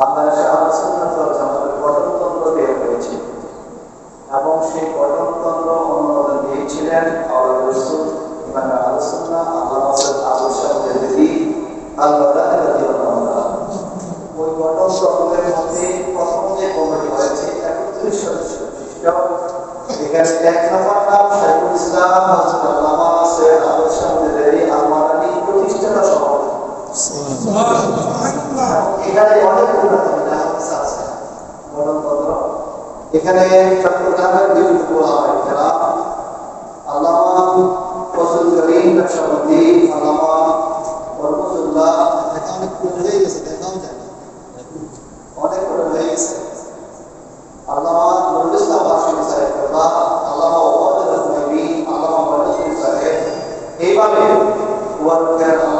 বাংলাদেশে আলোচনা চলছে আমাদের গঠনতন্ত্র বের হয়েছে। এবং সেই গঠনতন্ত্র অনুমোদন দিয়েছিলেন আল্লাহ রসুল ইমাম আলোচনা আল্লাহ আবু সাহেব আল্লাহ ওই গঠনতন্ত্রের মধ্যে প্রথম যে কমিটি হয়েছে, একত্রিশ সদস্য বিশিষ্ট। এখানে এক নম্বর নাম শাইখুল ইসলাম আল্লামা সৈয়দ আবুল শামসুদ্দিন আল-মাদানী প্রতিষ্ঠাতা সভাপতি এখানে অনেক পুরাতন ইতিহাস আছে গণতন্ত্র এখানে চট্টগ্রামের বিভিন্ন হয় যারা আল্লামা ফজল করিম নকশবন্দি আল্লামা বরকতুল্লাহ দেখা অনেক পুরো হয়ে গেছে দেখাও যায় না। অনেক বড় হয়ে গেছে। আল্লামা নুরুল ইসলাম হাশিমি সাহেব কথা আল্লামা ওবায়দুর রহমানি আল্লামা মজুদ সাহেব, এইভাবে ওয়ার্কের আল্লামা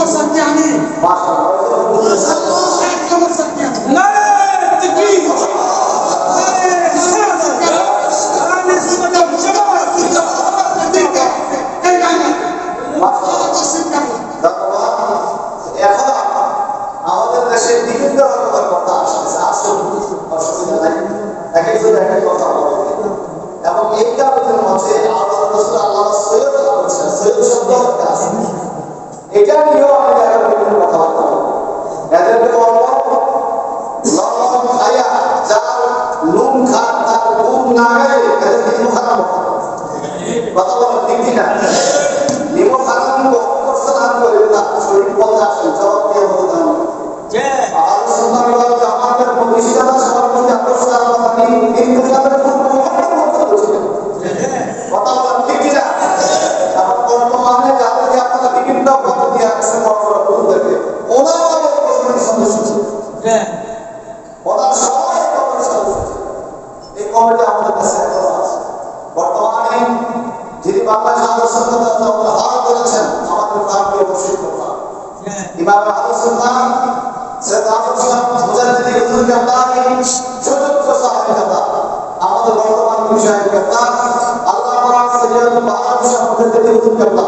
এটা নিয়েও আমি এদেরকে বলব লবণ খায়া যার নুন খান তার না কথা বলো ঠিক কিনা? সবাই সদস্য এই কমিটি আমাদের কাছে এখনও আছে। বর্তমানে যিনি বাংলাদেশ আদর্শ হার করেছেন আমাদের প্রাণকে অবশ্যই কথা ইমাম আদর্শনা সৈয়দ আদর্শ মুজাদ্দিদি হুজুর কামদানি সুযোগ্য সাহাবী কামদা আমাদের বর্তমান বিষয় কামদা আল্লামা সৈয়দ বাহাদুর শাহ মুজাদ্দিদি হুজুর কামদা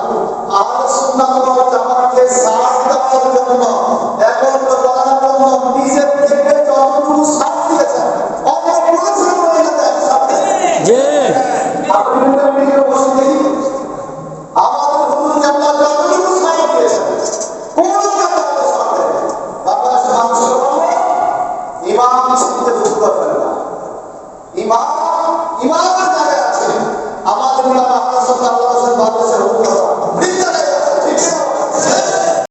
ইমামের জায়গায় আছে আমাদের বাংলাদেশের হুজুর